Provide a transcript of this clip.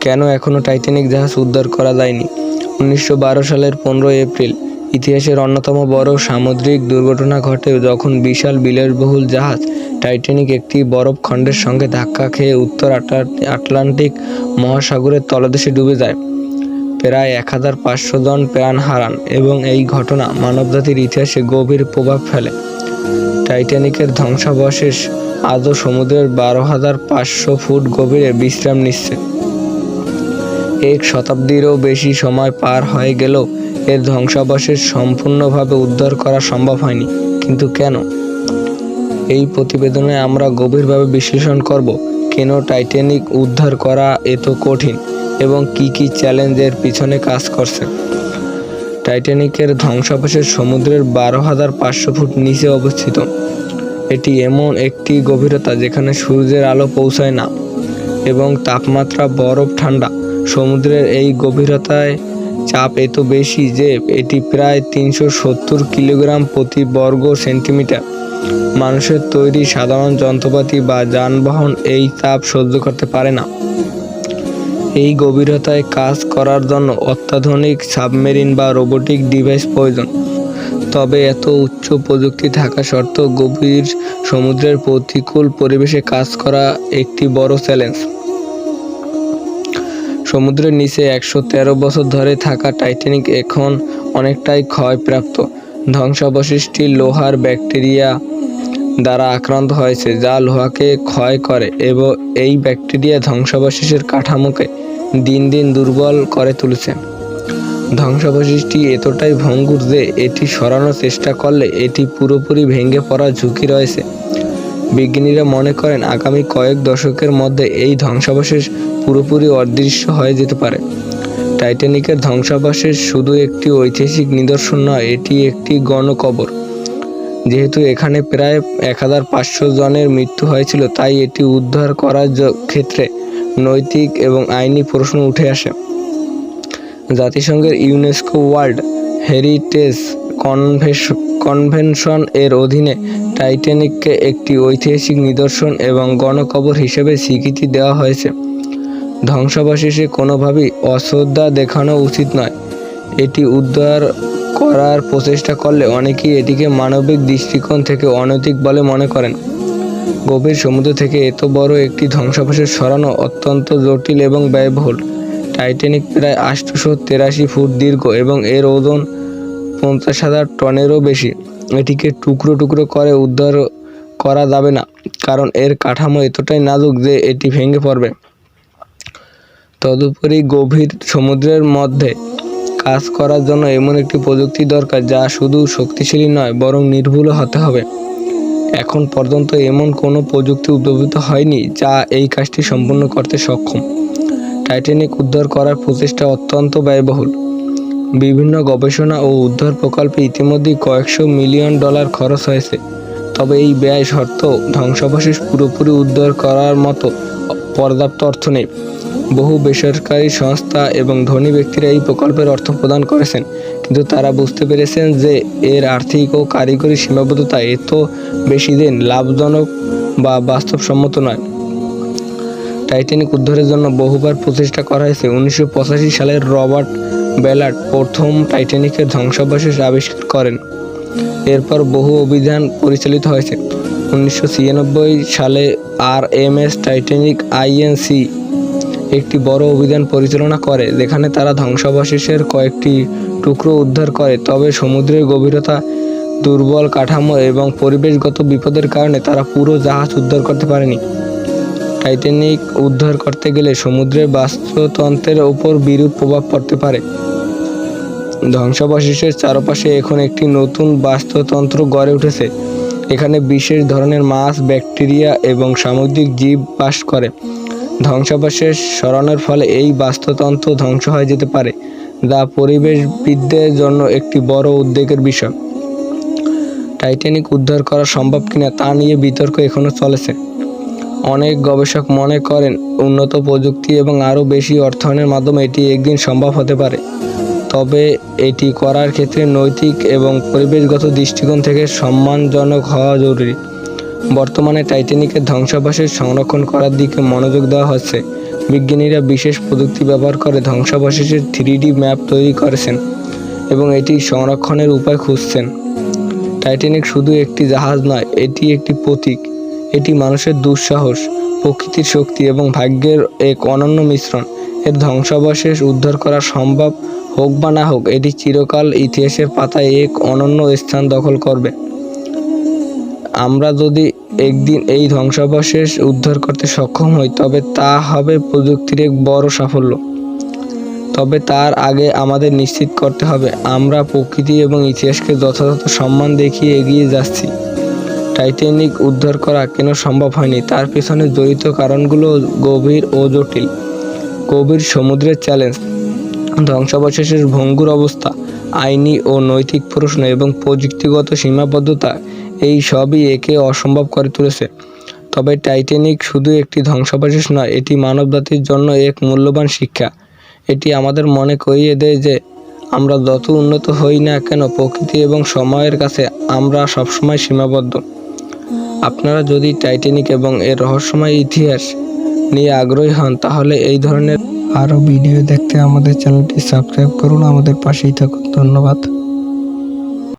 কেন এখনও টাইটানিক জাহাজ উদ্ধার করা যায়নি? উনিশশো বারো সালের পনেরোই এপ্রিল, ইতিহাসের অন্যতম বড় সামুদ্রিক দুর্ঘটনা ঘটে যখন বিশাল বিলাসবহুল জাহাজ টাইটানিক একটি বরফ খণ্ডের সঙ্গে ধাক্কা খেয়ে উত্তর আটলা- আটলান্টিক মহাসাগরের তলদেশে ডুবে যায়। প্রায় এক হাজার পাঁচশো জন প্রাণ হারান এবং এই ঘটনা মানবজাতির ইতিহাসে গভীর প্রভাব ফেলে। টাইটানিকের ধ্বংসাবশেষ আজও সমুদ্রের বারো হাজার পাঁচশো ফুট গভীরে বিশ্রাম নিচ্ছে। এক শতাব্দীরও বেশি সময় পার হয়ে গেলেও এর ধ্বংসাবশেষ সম্পূর্ণভাবে উদ্ধার করা সম্ভব হয়নি। কিন্তু কেন? এই প্রতিবেদনে আমরা গভীরভাবে বিশ্লেষণ করব, কেন টাইটানিক উদ্ধার করা এত কঠিন এবং কি কি চ্যালেঞ্জের পিছনে কাজ করছে। টাইটানিকের ধ্বংসাবশেষ সমুদ্রের বারো হাজার পাঁচশো ফুট নিচে অবস্থিত। এটি এমন একটি গভীরতা যেখানে সূর্যের আলো পৌঁছায় না এবং তাপমাত্রা বরফ ঠান্ডা। সমুদ্রের এই গভীরতায় চাপ এত বেশি যে এটি প্রায় তিনশো সত্তর কিলোগ্রাম প্রতি বর্গ সেন্টিমিটার। মানুষের তৈরি সাধারণ যন্ত্রপাতি বা যানবাহন এই তাপ সহ্য করতে পারে না। এই গভীরতায় কাজ করার জন্য অত্যাধুনিক সাবমেরিন বা রোবোটিক ডিভাইস প্রয়োজন। তবে এত উচ্চ প্রযুক্তি থাকা সত্ত্বেও গভীর সমুদ্রের প্রতিকূল পরিবেশে কাজ করা একটি বড় চ্যালেঞ্জ। সমুদ্রের নিচে একশো তেরো বছর ধরে থাকা টাইটানিক এখন অনেকটাই ক্ষয়প্রাপ্ত। ধ্বংসাবশেষটি লোহার ব্যাকটেরিয়া দ্বারা আক্রান্ত হয়েছে, যা লোহাকে ক্ষয় করে এবং এই ব্যাকটেরিয়া ধ্বংসাবশেষের কাঠামোকে দিন দিন দুর্বল করে তুলেছে। ধ্বংসাবশেষটি এতটাই ভঙ্গুর যে এটি সরানোর চেষ্টা করলে এটি পুরোপুরি ভেঙে পড়ার ঝুঁকি রয়েছে। বিজ্ঞানীরা মনে করেন আগামী কয়েক দশকের মধ্যে এই ধ্বংসাবশেষ পুরোপুরি অদৃশ্য হয়ে যেতে পারে। টাইটানিকের ধ্বংসাবশেষ শুধু একটি ঐতিহাসিক নিদর্শন নয়, এটি একটি গণকবর। যেহেতু এখানে প্রায় এক হাজার পাঁচশো জনের মৃত্যু হয়েছিল, তাই এটি উদ্ধার করার ক্ষেত্রে নৈতিক এবং আইনি প্রশ্ন উঠে আসে। জাতিসংঘের ইউনেস্কো ওয়ার্ল্ড হেরিটেজ কনভেনশন এর অধীনে টাইটানিককে একটি ঐতিহাসিক নিদর্শন এবং গণকবর হিসেবে স্বীকৃতি দেওয়া হয়েছে। ধ্বংসাবশেষে কোনোভাবেই অশ্রদ্ধা দেখানো উচিত নয়। এটি উদ্ধার করার প্রচেষ্টা করলে অনেকেই এটিকে মানবিক দৃষ্টিকোণ থেকে অনৈতিক বলে মনে করেন। গভীর সমুদ্র থেকে এত বড় একটি ধ্বংসাবশেষ সরানো অত্যন্ত জটিল এবং ব্যয়বহুল। টাইটানিক প্রায় আটশোশো তেরাশি ফুট দীর্ঘ এবং এর ওজন পঞ্চাশ হাজার টনেরও বেশি। এটিকে টুকরো টুকরো করে উদ্ধার করা যাবে না, কারণ এর কাঠামো এতটাই নাজুক যে এটি ভেঙে পড়বে। তদুপরি গভীর সমুদ্রের মধ্যে কাজ করার জন্য এমন একটি প্রযুক্তি দরকার যা শুধু শক্তিশালী নয়, বরং নির্ভুলও হতে হবে। এখন পর্যন্ত এমন কোনো প্রযুক্তি উদ্ভাবিত হয়নি যা এই কাজটি সম্পূর্ণ করতে সক্ষম। টাইটানিক উদ্ধার করার প্রচেষ্টা অত্যন্ত ব্যয়বহুল। বিভিন্ন গবেষণা ও উদ্ধার প্রকল্পে ইতিমধ্যেই কয়েকশো মিলিয়ন ডলার খরচ হয়েছে। তবে এই ব্যয় সত্ত্বেও ধ্বংসাবশেষ পুরোপুরি উদ্ধার করার মতো পর্যাপ্ত অর্থ নেই। বহু বেসরকারি সংস্থা এবং ধনী ব্যক্তিরা এই প্রকল্পের অর্থ প্রদান করেছেন। কিন্তু তারা বুঝতে পেরেছেন যে এর আর্থিক ও কারিগরি সীমাবদ্ধতা এত বেশি দিন লাভজনক বা বাস্তবসম্মত নয়। টাইটানিক উদ্ধারের জন্য বহুবার প্রচেষ্টা করা হয়েছে। উনিশশো সালের রবার্ট বেলার্ট প্রথম টাইটানিকের ধ্বংসাবশেষ আবিষ্কার করেন। এরপর বহু অভিযান পরিচালিত হয়েছে। উনিশশো ছিয়ানব্বই সালে R M S Titanic INC একটি বড় অভিযান পরিচালনা করে, যেখানে তারা ধ্বংসাবশেষের কয়েকটি টুকরো উদ্ধার করে। তবে সমুদ্রের গভীরতা, দুর্বল কাঠামো এবং পরিবেশগত বিপদের কারণে তারা পুরো জাহাজ উদ্ধার করতে পারেনি। টাইটানিক উদ্ধার করতে গেলে সমুদ্রের বাস্তুতন্ত্রের ওপর বিরূপ প্রভাব পড়তে পারে। ধ্বংসাবশেষের চারপাশে এখন একটি নতুন বাস্তুতন্ত্র গড়ে উঠেছে। এখানে বিশেষ ধরনের মাছ, ব্যাকটেরিয়া এবং সামুদ্রিক জীব বাস করে। ধ্বংসাবশেষ সরানোর ফলে এই বাস্তুতন্ত্র ধ্বংস হয়ে যেতে পারে, যা পরিবেশবিদদের জন্য একটি বড় উদ্বেগের বিষয়। টাইটানিক উদ্ধার করা সম্ভব কিনা তা নিয়ে বিতর্ক এখনও চলেছে। অনেক গবেষক মনে করেন, উন্নত প্রযুক্তি এবং আরও বেশি অর্থায়নের মাধ্যমে এটি একদিন সম্ভব হতে পারে। তবে এটি করার ক্ষেত্রে নৈতিক এবং পরিবেশগত দৃষ্টিকোণ থেকে সম্মানজনক হওয়া জরুরি। বর্তমানে টাইটানিকের ধ্বংসাবশেষ সংরক্ষণ করার দিকে মনোযোগ দেওয়া হচ্ছে। বিজ্ঞানীরা বিশেষ প্রযুক্তি ব্যবহার করে ধ্বংসাবশেষের থ্রি ম্যাপ তৈরি করেছেন এবং এটি সংরক্ষণের উপায় খুঁজছেন। টাইটানিক শুধু একটি জাহাজ নয়, এটি একটি প্রতীক। এটি মানুষের দুঃসাহস, প্রকৃতির শক্তি এবং ভাগ্যের এক অনন্য মিশ্রণ। এর ধ্বংসাবশেষ উদ্ধার করা সম্ভব হোক বা না হোক, এটি চিরকাল ইতিহাসের পাতায় এক অনন্য স্থান দখল করবে। আমরা যদি একদিন এই ধ্বংসাবশেষ উদ্ধার করতে সক্ষম হই, তবে তা হবে প্রযুক্তির এক বড় সাফল্য। তবে তার আগে আমাদের নিশ্চিত করতে হবে, আমরা প্রকৃতি এবং ইতিহাসকে যথাযথ সম্মান দেখিয়ে এগিয়ে যাচ্ছি। টাইটানিক উদ্ধার করা কেন সম্ভব হয়নি? তার পেছনে জড়িত কারণগুলো গভীর ও জটিল। গভীর সমুদ্রের চ্যালেঞ্জ। ধ্বংসাবশেষের ভঙ্গুর অবস্থা, আইনি ও নৈতিক প্রশ্ন এবং প্রযুক্তিগত সীমাবদ্ধতা, এই সবই একে অসম্ভব করে তুলেছে। তবে টাইটানিক শুধু একটি ধ্বংসাবশেষ নয়, এটি মানবজাতির জন্য এক মূল্যবান শিক্ষা। এটি আমাদের মনে করিয়ে দেয় যে, আমরা যত উন্নত হই না কেন, প্রকৃতি এবং সময়ের কাছে আমরা সবসময় সীমাবদ্ধ। আপনারা যদি টাইটানিক এবং এর রহস্যময় ইতিহাস নিয়ে আগ্রহী হন, তাহলে এই ধরনের আরও ভিডিও দেখতে আমাদের চ্যানেলটি সাবস্ক্রাইব করুন। আমাদের পাশেই থাকুন। ধন্যবাদ।